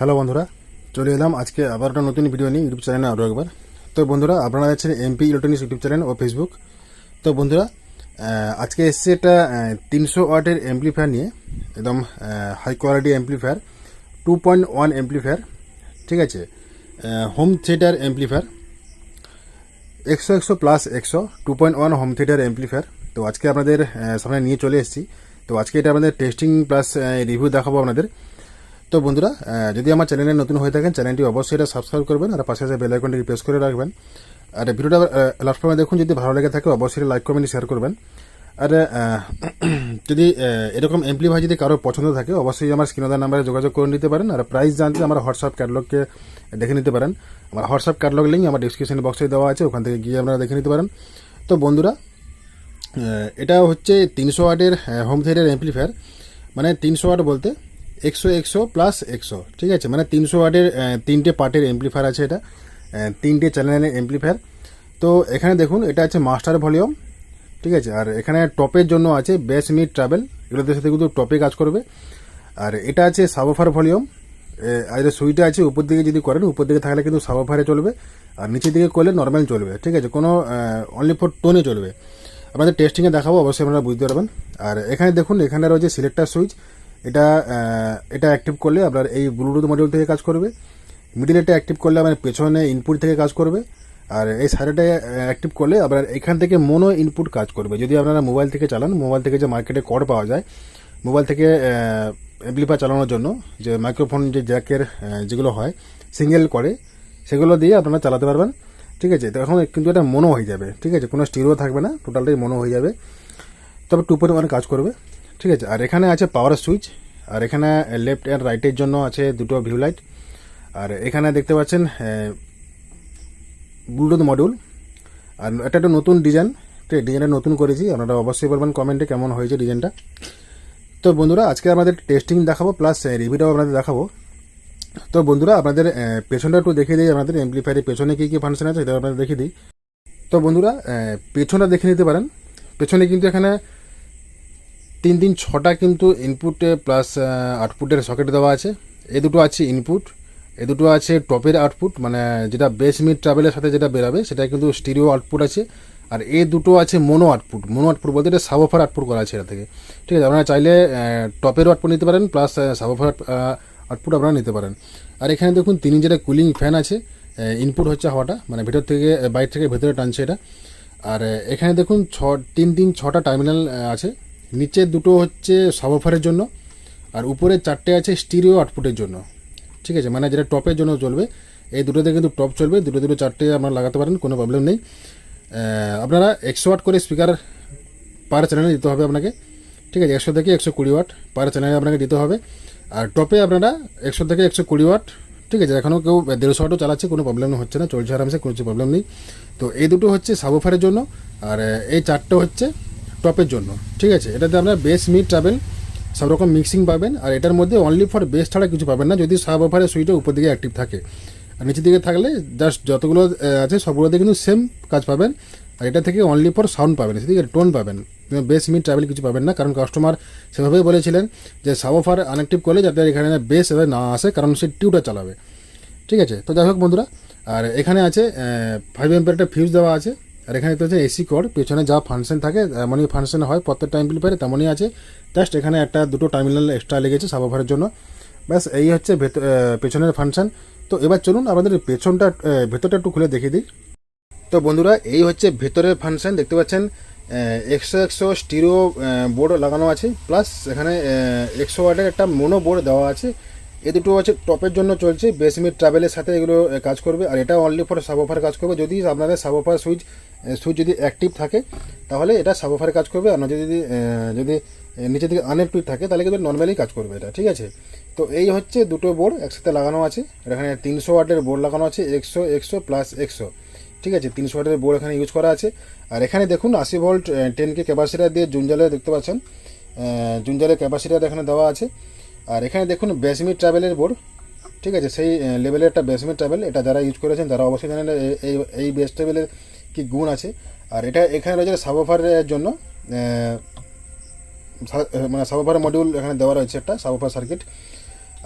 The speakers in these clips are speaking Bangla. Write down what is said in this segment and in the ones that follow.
হ্যালো বন্ধুরা, চলে এলাম আজকে আবার একটা নতুন ভিডিও নিয়ে ইউটিউব চ্যানেলে আরও একবার। তো বন্ধুরা, আপনারা আছেন এমপি ইলেকট্রনিক্স ইউটিউব চ্যানেল ও ফেসবুক তো বন্ধুরা আজকে এসছে একটা তিনশো ওয়াটের অ্যাম্পলিফায়ার নিয়ে, একদম high quality amplifier two point one amplifier ঠিক আছে? হোম থিয়েটার অ্যাম্পলিফায়ার একশো একশো প্লাস একশো two point one home theatre amplifier তো আজকে আপনাদের সামনে নিয়ে চলে এসেছি। তো আজকে এটা আমাদের টেস্টিং প্লাস রিভিউ দেখাবো আপনাদের। তো বন্ধুরা যদি আমার চ্যানেলে নতুন হয়ে থাকেন, চ্যানেলটি অবশ্যই এটা সাবস্ক্রাইব করবেন আর পাশে যে বেল আইকনটি প্রেস করে রাখবেন। আর ভিডিওটা পর্যন্ত দেখুন, যদি ভালো লেগে থাকে অবশ্যই লাইক কমেন্ট শেয়ার করবেন। আর যদি এরকম এমপ্লিফাই যদি কারও পছন্দ থাকে, অবশ্যই আমার স্ক্রিনদার নাম্বারে যোগাযোগ করে নিতে পারেন। আর প্রাইস জানতে আমার হোয়াটসঅ্যাপ ক্যাটলগকে দেখে নিতে পারেন। আমার হোয়াটসঅ্যাপ ক্যাটলগ লিঙ্ক আমার ডিসক্রিপশন বক্সে দেওয়া আছে, ওখান থেকে গিয়ে আপনারা দেখে নিতে পারেন। তো বন্ধুরা এটা হচ্ছে তিনশো ওয়াটের হোম থিয়েটার অ্যাম্পলিফায়ার মানে তিনশো ওয়াট বলতে একশো একশো প্লাস একশো ঠিক আছে? মানে তিনশো ওয়াটের তিনটে পার্টের অ্যাম্পলিফায়ার আছে এটা। তিনটে চ্যানেলের অ্যাম্পলিফায়ার তো এখানে দেখুন, এটা আছে মাস্টার ভলিউম ঠিক আছে? আর এখানে টপের জন্য আছে বেস মিড ট্রাভেল এগুলোদের সাথে কিন্তু টপে কাজ করবে। আর এটা আছে সাবোফার ভলিউম আর এটা সুইটা আছে উপর দিকে যদি করেন, উপর দিকে থাকলে কিন্তু সাবোফারে চলবে। আর নিচের দিকে করলে নর্মাল চলবে। ঠিক আছে? কোনো অনলি ফর টোনে চলবে। আপনাদের টেস্টিংয়ে দেখাবো, অবশ্যই আপনারা বুঝতে পারবেন। আর এখানে দেখুন, এখানে রয়েছে সিলেক্টার সুইচ এটা এটা অ্যাক্টিভ করলে আপনার এই ব্লুটুথ মডিউল থেকে কাজ করবে। মিডিল এটা অ্যাক্টিভ করলে আপনার পেছনে ইনপুট থেকে কাজ করবে। আর এই সাইডে অ্যাক্টিভ করলে আপনার এখান থেকে মনো ইনপুট কাজ করবে। যদি আপনারা মোবাইল থেকে চালান মোবাইল থেকে যে মার্কেটে কড পাওয়া যায় মোবাইল থেকে অ্যাম্পলিফায়ার চালানোর জন্য যে মাইক্রোফোন যে জ্যাকের যেগুলো হয় সিঙ্গেল করে সেগুলো দিয়ে আপনারা চালাতে পারবেন। ঠিক আছে? তো এখন কিন্তু এটা মনো হয়ে যাবে। ঠিক আছে? কোনো স্টিরও থাকবে না। টোটালটাই মনো হয়ে যাবে। তবে টু পয়েন্ট কাজ করবে। ঠিক আছে। আর এখানে আছে পাওয়ার সুইচ আর এখানে লেফট অ্যান্ড রাইটের জন্য আছে দুটো ভিউ লাইট আর এখানে দেখতে পাচ্ছেন ব্লুটুথ মডিউল আর এটা একটা নতুন ডিজাইন ঠিক ডিজাইনটা নতুন করেছি। আপনারা অবশ্যই বলবেন কমেন্টে কেমন হয়েছে ডিজাইনটা তো বন্ধুরা, আজকে আমাদের টেস্টিং দেখাবো প্লাস রিভিউটাও আপনাদের দেখাবো। তো বন্ধুরা, আপনাদের পেছনটা একটু দেখিয়ে দিই, আপনাদের এমপ্লিফায়ারের পেছনে কী কী ফাংশন আছে সেটা আপনাদের দেখিয়ে দিই। তো বন্ধুরা পেছনটা দেখে নিতে পারেন। পেছনে কিন্তু এখানে তিন তিন ছটা কিন্তু ইনপুটে প্লাস আউটপুটের সকেট দেওয়া আছে। এ দুটো আছে ইনপুট এ দুটো আছে টপের আউটপুট মানে যেটা বেস মিড ট্রাভেলের সাথে যেটা বেরাবে সেটা কিন্তু স্টিরিও আউটপুট আছে। আর এ দুটো আছে মোনো আউটপুট মোনো আউটপুট বলতে এটা সাবোফার আউটপুট করা আছে এটা থেকে। ঠিক আছে, আপনারা চাইলে টপের আউটপুট নিতে পারেন প্লাস সাবোফার আউটপুট আপনারা নিতে পারেন। আর এখানে দেখুন তিনি যেটা কুলিং ফ্যান আছে ইনপুট হচ্ছে হাওয়াটা মানে ভেতর থেকে, বাইরে থেকে, ভেতরে টানছে এটা। আর এখানে দেখুন ছ, তিন তিন ছটা টার্মিনাল আছে। নিচে দুটো হচ্ছে সাবফারের জন্য, আর উপরে চারটে আছে স্টিরিও আউটপুটের জন্য। ঠিক আছে? মানে যেটা টপের জন্য চলবে, এই দুটোতে কিন্তু টপ চলবে, দুটো দুটো চারটে আপনারা লাগাতে পারেন, কোনো প্রবলেম নেই। আপনারা একশো ওয়াট করে স্পিকার পার চ্যানেলে দিতে হবে আপনাকে। ঠিক আছে? একশো থেকে একশো কুড়ি ওয়াট পার চ্যানেলে আপনাকে দিতে হবে। আর টপে আপনারা একশো থেকে একশো কুড়ি ওয়াট ঠিক আছে? এখনও কেউ দেড়শো ওয়াটও চালাচ্ছে, কোনো প্রবলেম হচ্ছে না, চলছে আরামসে, কোনো প্রবলেম নেই। তো এই দুটো হচ্ছে সাবোফারের জন্য, আর এই চারটে হচ্ছে টপের জন্য, ঠিক আছে? এটাতে আপনারা বেস মিড ট্রাভেল সব রকম মিক্সিং পাবেন, আর এটার মধ্যে অনলি ফর বেস ছাড়া কিছু পাবেন না, যদি সাব অফারের সুইচটা উপর দিকে অ্যাক্টিভ থাকে। আর নিচের দিকে থাকলে জাস্ট যতগুলো আছে সবগুলোতে কিন্তু সেম কাজ পাবেন, আর এটা থেকে অনলি ফর সাউন্ড পাবেন সেদিকে টোন পাবেন। বেস মিড ট্রাভেল কিছু পাবেন না, কারণ কাস্টমার সেভাবেই বলেছিলেন যে সাব অফার আনঅ্যাক্টিভ করলে যাতে এখানে বেস এভাবে না আসে, কারণ সে টিউটা চালাবে। ঠিক আছে? তো যাই হোক বন্ধুরা, আর এখানে আছে ফাইভ এম্পের একটা ফিউজ দেওয়া আছে। আর এখানে তো হচ্ছে এসি কোড পেছনে যা ফাংশন থাকে এমনই ফাংশন হয়, প্রত্যেকটা এমপ্লিফায়ারে তেমনই আছে। জাস্ট এখানে একটা দুটো টার্মিনাল এক্সট্রা লেগেছে সাবওভারের জন্য। ব্যাস, এই হচ্ছে পেছনের ফাংশন তো এবার চলুন আমাদের পেছনটা ভেতরটা একটু খুলে দেখিয়ে দিই। তো বন্ধুরা, এই হচ্ছে ভেতরের ফাংশন দেখতে পাচ্ছেন একশো একশো স্টিরো বোর্ড লাগানো আছে। প্লাস এখানে একশো ওয়াটের একটা মোনো বোর্ড দেওয়া আছে। এ দুটো হচ্ছে টপের জন্য চলছে। বেসমিট ট্রাভেলের সাথে এগুলো কাজ করবে। আর এটা অনলি ফর সাবোফার কাজ করবে। যদি আপনাদের সাবোফার সুইচ সুইচ যদি অ্যাক্টিভ থাকে, তাহলে এটা সাবোফারে কাজ করবে, আর যদি যদি নিচের দিকে আনএক্টিভ থাকে, তাহলে কিন্তু নর্মালি কাজ করবে এটা, ঠিক আছে? তো এই হচ্ছে দুটো বোর্ড একসাথে লাগানো আছে এখানে তিনশো ওয়াটের বোর্ড লাগানো আছে, একশো একশো প্লাস একশো, ঠিক আছে? তিনশো ওয়াটের বোর্ড এখানে ইউজ করা আছে, আর এখানে দেখুন আশি ভোল্ট টেন কে ক্যাপাসিটার দিয়ে জুনজালে দেখতে পাচ্ছেন জুনজালের ক্যাপাসিটার এখানে দেওয়া আছে, আর এখানে দেখুন বেসমিট ট্রাভেলের বোর্ড ঠিক আছে? সেই লেভেলের একটা বেসমিট ট্রাভেল এটা যারা ইউজ করেছেন, তারা অবশ্যই জানেন এই এই বেস ট্রাভেলের কি গুণ আছে? আর এটা এখানে রয়েছে সাবোফারের জন্য মানে সাবোফার মডিউল এখানে দেওয়া রয়েছে একটা সাবোফার সার্কিট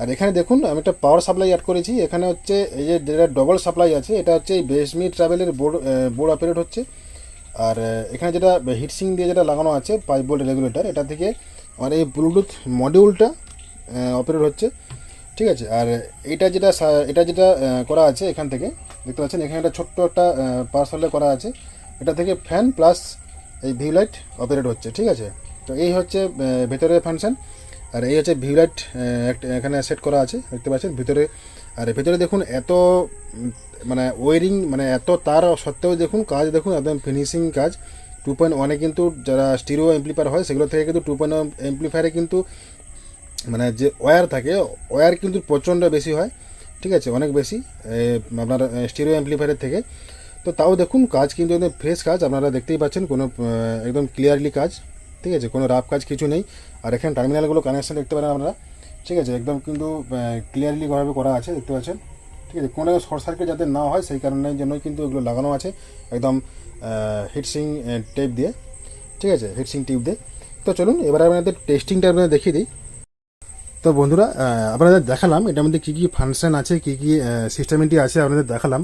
আর এখানে দেখুন, আমি একটা পাওয়ার সাপ্লাই অ্যাড করেছি। এখানে হচ্ছে এই যে যেটা ডবল সাপ্লাই আছে, এটা হচ্ছে এই বেসমি ট্রাভেলের বোর্ড বোর্ড অপারেট হচ্ছে। আর এখানে যেটা হিটসিং দিয়ে যেটা লাগানো আছে পাইপ বোল্ট রেগুলেটর এটা থেকে আমার এই ব্লুটুথ মডিউলটা অপারেট হচ্ছে। ঠিক আছে? আর এটা যেটা এটা যেটা করা আছে এখান থেকে, দেখতে পাচ্ছেন, এখানে একটা ছোট্ট একটা পাওয়ার সাপ্লাই করা আছে। এটা থেকে ফ্যান প্লাস এই ভিউ লাইট অপারেট হচ্ছে, ঠিক আছে? তো এই হচ্ছে ভেতরের ফাংশন আর এই হচ্ছে ভিউ লাইট এখানে সেট করা আছে, দেখতে পাচ্ছেন? ভিতরে, আর ভেতরে দেখুন এত মানে ওয়ারিং মানে এত তার সত্ত্বেও দেখুন, কাজ দেখুন, একদম ফিনিশিং কাজ। টু পয়েন্ট ওয়ানে কিন্তু যারা স্টিরিও এমপ্লিফায়ার হয়, সেগুলো থেকে কিন্তু টু পয়েন্ট কিন্তু মানে যে ওয়্যার থাকে ওয়্যার কিন্তু প্রচণ্ড বেশি হয়, ঠিক আছে, অনেক বেশি আপনার স্টিরিও অ্যাম্পলিফায়ারের থেকে। তো তাও দেখুন, কাজ কিন্তু একদম ফ্রেশ কাজ, আপনারা দেখতেই পাচ্ছেন, কোনো একদম ক্লিয়ারলি কাজ, ঠিক আছে, কোনো রাফ কাজ কিছু নেই। আর এখানে টার্মিনালগুলো কানেকশান দেখতে পারেন আপনারা, ঠিক আছে, একদম কিন্তু ক্লিয়ারলি ভাবে করা আছে, দেখতে পাচ্ছেন, ঠিক আছে, কোনো শর্ট সার্কিট যাতে না হয়, সেই কারণের জন্যই কিন্তু এগুলো লাগানো আছে, একদম হিটসিং টেপ দিয়ে, ঠিক আছে হিটসিং টিউব দিয়ে। তো চলুন, এবার আপনাদের টেস্টিংটা আপনাদের দেখিয়ে দিই। তো বন্ধুরা আপনাদের দেখালাম এটার মধ্যে কী কী ফাংশন আছে, কী কী সিস্টেমেটি আছে আপনাদের দেখালাম।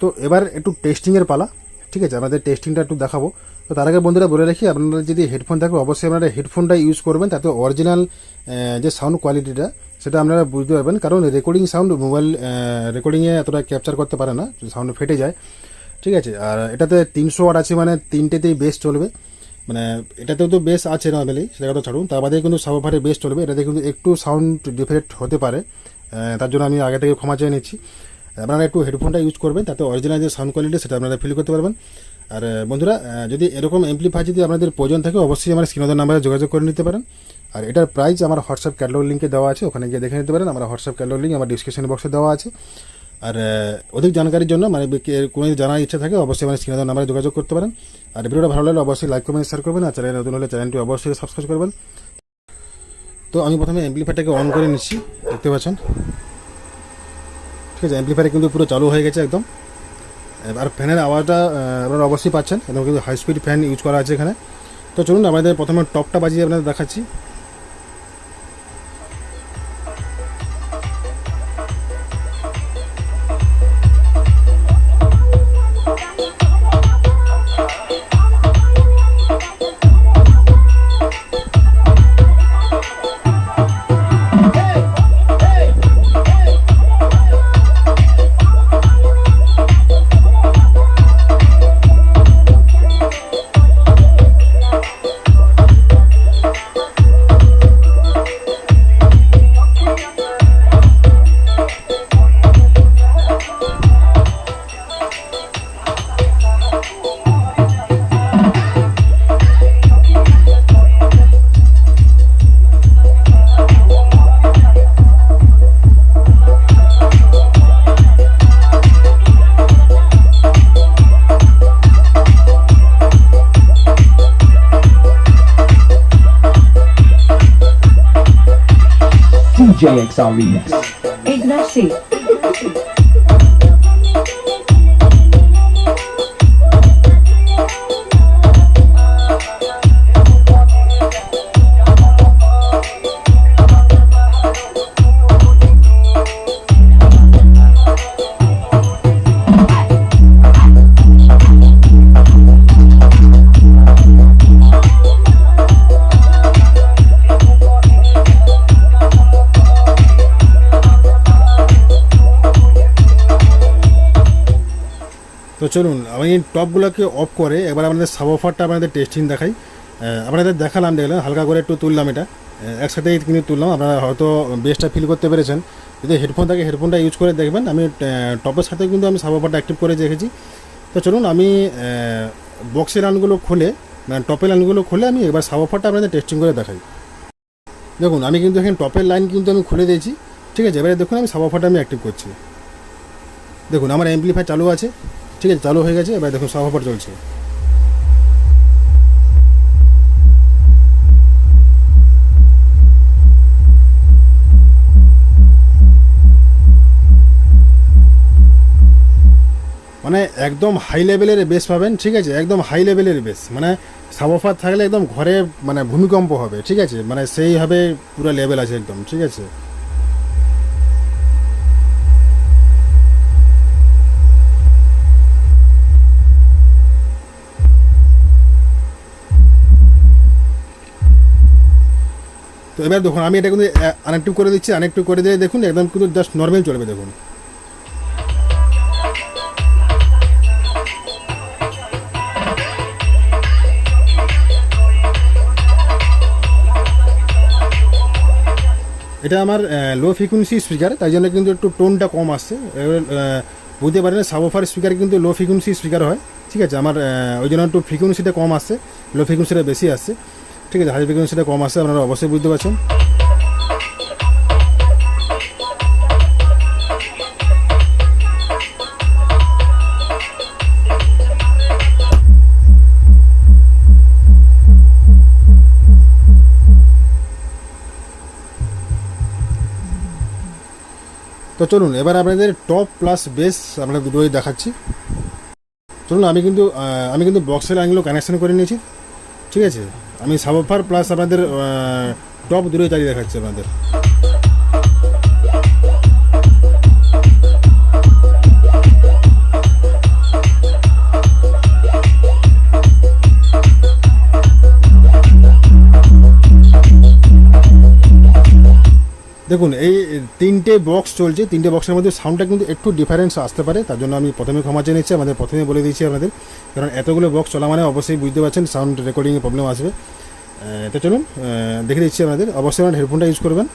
তো এবার একটু টেস্টিংয়ের পালা, ঠিক আছে? আপনাদের টেস্টিংটা একটু দেখাবো। তো তার আগে বন্ধুরা বলে রাখি, আপনারা যদি হেডফোন থাকে, অবশ্যই আপনারা হেডফোনটা ইউজ করবেন, তাতে অরিজিনাল যে সাউন্ড কোয়ালিটিটা সেটা আপনারা বুঝতে পারবেন। কারণ রেকর্ডিং সাউন্ড মোবাইল রেকর্ডিংয়ে এতটা ক্যাপচার করতে পারে না সাউন্ড ফেটে যায়। ঠিক আছে? আর এটাতে তিনশো ওয়াট আছে মানে তিনটেতেই বেস চলবে। মানে এটাতেও তো বেস আছে নর্মালি সেটা কথা ছাড়ুন। তার বাদে কিন্তু সাবওয়াফারে বেস চলবে এটাতে কিন্তু একটু সাউন্ড ডিফারেক্ট হতে পারে। তার জন্য আমি আগে থেকে ক্ষমা চেয়ে নিচ্ছি। আপনারা একটু হেডফোনটা ইউজ করবেন, তাতে অরিজিনাল যে সাউন্ড কোয়ালিটি সেটা আপনারা ফিল করতে পারবেন। আর বন্ধুরা যদি এরকম এমপ্লিফাই যদি আপনাদের প্রয়োজন থাকে, অবশ্যই আমার স্ক্রিনদের নাম্বারে যোগাযোগ করে নিতে পারেন। আর এটার প্রাইস আমার হোয়াটসঅ্যাপ ক্যাটালগ লিঙ্কে দেওয়া আছে, ওখানে গিয়ে দেখে নিতে পারেন। আমার হোয়াটসঅ্যাপ ক্যাটালগ লিঙ্ক আমার ডিসক্রিপশন বক্সে দেওয়া আছে। আর অধিক জানকারির জন্য মানে কোনো জানার ইচ্ছা থাকে অবশ্যই আমার স্ক্রিনের নাম্বারে যোগাযোগ করতে পারেন। আর ভিডিওটা ভালো লাগলে অবশ্যই লাইক কমেন্ট শেয়ার করবেন আর চ্যানেল নতুন হলে চ্যানেলটি অবশ্যই সাবস্ক্রাইব করবেন। তো আমি প্রথমে অ্যাম্পলিফায়ারটাকে অন করে নিচ্ছি, দেখতে পাচ্ছেন? ঠিক আছে অ্যাম্পলিফায়ার কিন্তু পুরো চালু হয়ে গেছে একদম। আর ফ্যানের আওয়াজটা আপনারা অবশ্যই পাচ্ছেন, একদম কিন্তু হাই স্পিড ফ্যান ইউজ করা আছে এখানে। তো চলুন, আমাদের প্রথমে টপটা বাজিয়ে আপনাদের দেখাচ্ছি। servir. Exercer. তো চলুন আমি টপগুলোকে অফ করে এবার আমাদের সাবওফারটা আপনাদের টেস্টিং দেখাই। আপনাদের দেখালাম দেখলেন হালকা করে একটু তুললাম এটা। আহ, একসাথেই কিন্তু তুললাম আপনারা হয়তো বেসটা ফিল করতে পেরেছেন। যদি হেডফোন থাকে হেডফোনটা ইউজ করে দেখবেন। আমি টপের সাথে কিন্তু আমি সাবওফারটা অ্যাক্টিভ করে রেখেছি। তো চলুন আমি বক্সের লাইনগুলো খুলে মানে টপের লাইনগুলো খুলে আমি এবার সাবওফারটা আপনাদের টেস্টিং করে দেখাই। দেখুন আমি কিন্তু এখানে টপের লাইন কিন্তু আমি খুলে দিয়েছি। ঠিক আছে এবারে দেখুন আমি সাবওফারটা আমি অ্যাক্টিভ করছি। দেখুন আমার এমপ্লিফাই চালু আছে। ঠিক আছে, চালু হয়ে গেছে, এবার দেখুন সাবওফার চলছে। মানে একদম হাই লেভেলের বেস পাবেন, ঠিক আছে? একদম হাই লেভেলের বেস মানে সাবওফার থাকলে একদম ঘরে মানে ভূমিকম্প হবে, ঠিক আছে? মানে সেইভাবে পুরো লেভেল আছে একদম, ঠিক আছে? তো এবার দেখুন, আমি এটা কিন্তু আনেকটু করে দিচ্ছি আনেকটু করে দিয়ে দেখুন, একদম কিন্তু জাস্ট নর্মাল চলবে, দেখুন। এটা আমার লো ফ্রিকুয়েন্সি স্পিকার তাই জন্য কিন্তু একটু টোনটা কম আসছে। বুঝতে পারেন সাবোফার স্পিকার কিন্তু লো ফ্রিকুয়েন্সি স্পিকার হয়, ঠিক আছে? আমার ওই জন্য একটু ফ্রিকুয়েন্সিটা কম আসছে লো ফ্রিকুয়েন্সিটা বেশি আসছে। ঠিক আছে, হাই ফ্রিকুয়েন্সিটা কম আসছে আপনারা অবশ্যই বুঝতে পারছেন। তো চলুন, এবার আপনাদের টপ প্লাস বেস আমরা দুটোই দেখাচ্ছি। চলুন, আমি কিন্তু আমি কিন্তু বক্সের লাইনগুলো কানেকশন করে নিয়েছি। ঠিক আছে আমি সাবফার প্লাস আপনাদের টপ দুটোই চালিয়ে দেখাচ্ছি আপনাদের। দেখুন, এই তিনটে বক্স চলছে, তিনটে বক্সের মধ্যে সাউন্ডটা কিন্তু একটু ডিফারেন্স আসতে পারে, তার জন্য আমি প্রথমে ক্ষমা চেয়ে নিচ্ছি, আমাদের প্রথমে বলে দিয়েছি আপনাদের। কারণ এতগুলো বক্স চলা মানে অবশ্যই বুঝতে পারছেন সাউন্ড রেকর্ডিংয়ে প্রবলেম আসবে। তো চলুন দেখে দিচ্ছি আপনাদের। অবশ্যই আপনার হেডফোনটা ইউজ করবেন।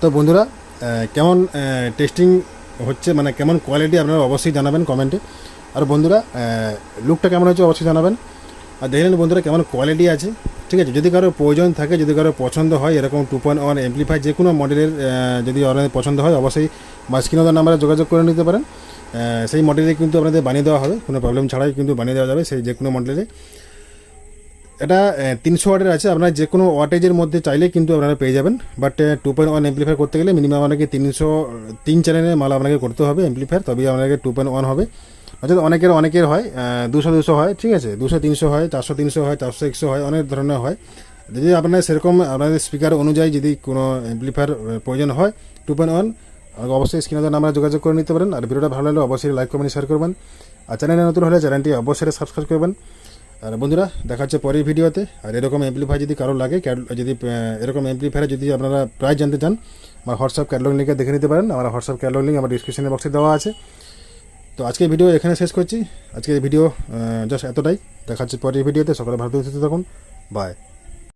তো বন্ধুরা কেমন টেস্টিং হচ্ছে মানে কেমন কোয়ালিটি আপনারা অবশ্যই জানাবেন কমেন্টে আর বন্ধুরা লুকটা কেমন হচ্ছে অবশ্যই জানাবেন। আর দেখলেন বন্ধুরা, কেমন কোয়ালিটি আছে, ঠিক আছে? যদি কারও প্রয়োজন থাকে, যদি কারও পছন্দ হয়, এরকম টু পয়েন্ট ওয়ান এমপ্লিফাই যে কোনো মডেলের যদি আপনাদের পছন্দ হয়, অবশ্যই বা স্ক্রিনের নাম্বারে যোগাযোগ করে নিতে পারেন। সেই মডেলে কিন্তু আপনাদের বানিয়ে দেওয়া হবে, কোনো প্রবলেম ছাড়াই কিন্তু বানিয়ে দেওয়া যাবে, সেই যে কোনো মডেলে এটা তিনশো ওয়াটের আছে। আপনারা যে কোনো ওয়াটেজের মধ্যে চাইলে কিন্তু আপনারা পেয়ে যাবেন। But two point one amplifier করতে গেলে মিনিমাম আপনাকে তিনশো, তিন চ্যানেলের মাল আপনাকে করতে হবে এমপ্লিফায়ার তবেই আপনাকে টু পয়েন্ট ওয়ান হবে। অর্থাৎ অনেকের অনেকের হয় দুশো দুশো হয়, ঠিক আছে? দুশো, তিনশো হয়, চারশো, তিনশো হয়, চারশো, একশো হয়, অনেক ধরনের হয়। যদি আপনার সেরকম, আপনাদের স্পিকার অনুযায়ী যদি কোনো এমপ্লিফায়ার প্রয়োজন হয় টু পয়েন্ট ওয়ান অবশ্যই স্ক্রিনে আমরা যোগাযোগ করে নিতে পারেন। আর ভিডিওটা ভালো লাগলে অবশ্যই লাইক কমেন্ট শেয়ার করবেন। আর চ্যানেলে নতুন হলে চ্যানেলটি অবশ্যই সাবস্ক্রাইব করবেন। আর বন্ধুরা, দেখা হচ্ছে পরের ভিডিওতে। আর এরকম অ্যাম্পলিফায়ার যদি কারও লাগে যদি এরকম অ্যাম্পলিফায়ার যদি আপনারা প্রাইস জানতে চান, আমার হোয়াটসঅ্যাপ ক্যাটলগ লিঙ্কে দেখে নিতে পারেন। আমার হোয়াটসঅ্যাপ ক্যাটলগ লিঙ্ক আমার ডিসক্রিপশনে বক্সে দেওয়া আছে। তো আজকে ভিডিও এখানে শেষ করছি। আজকের ভিডিও জাস্ট এতটাই। দেখা হচ্ছে পরের ভিডিওতে। সকালে ভালো থাকুন বাই